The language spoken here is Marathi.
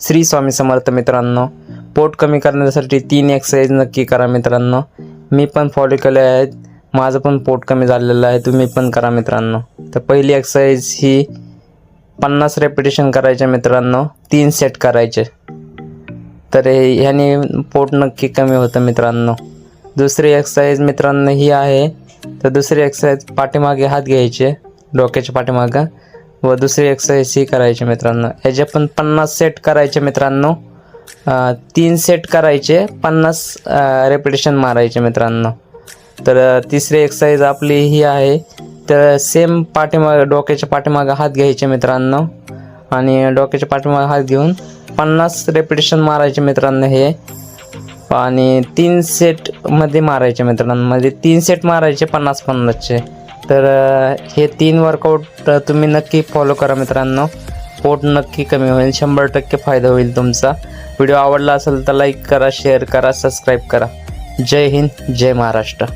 श्री स्वामी समर्थ मित्रांनो पोट कमी करण्यासाठी तीन एक्सरसाइज नक्की करा मित्रांनो. मी पण फॉलो केले आहेत. माझं पण पोट कमी झालेलं आहे. तुम्ही पण करा मित्रांनो. तर पहिली एक्सरसाइज ही पन्नास रेपिटेशन करायचे मित्रांनो. तीन सेट करायचे. तर ह्याने पोट नक्की कमी होतं मित्रांनो. दुसरी एक्सरसाइज मित्रांनो ही आहे. तर दुसरी एक्सरसाइज पाठीमागे हात घ्यायचे. डोक्याच्या पाठीमागं. व दुसरी एक्सरसाइज ही करायची मित्रांनो. याचे पण पन्नास सेट करायचे मित्रांनो. तीन सेट करायचे पन्नास रेपिटेशन मारायचे मित्रांनो. तर तिसरी एक्सरसाइज आपली ही आहे. तर सेम पाठीमागं डोक्याच्या पाठीमागं हात घ्यायचे मित्रांनो. आणि डोक्याच्या पाठीमागं हात घेऊन पन्नास रेपिटेशन मारायचे मित्रांनो हे. आणि तीन सेटमध्ये मारायचे मित्रांनो. म्हणजे तीन सेट मारायचे पन्नास पन्नासचे तर हे तीन वर्कआउट तुम्ही नक्की फॉलो करा मित्रांनो. पोट नक्की कमी होईल. शंभर टक्के फायदा होईल तुमचा. व्हिडिओ आवडला असेल तर लाईक करा शेअर करा सबस्क्राईब करा. जय हिंद जय महाराष्ट्र.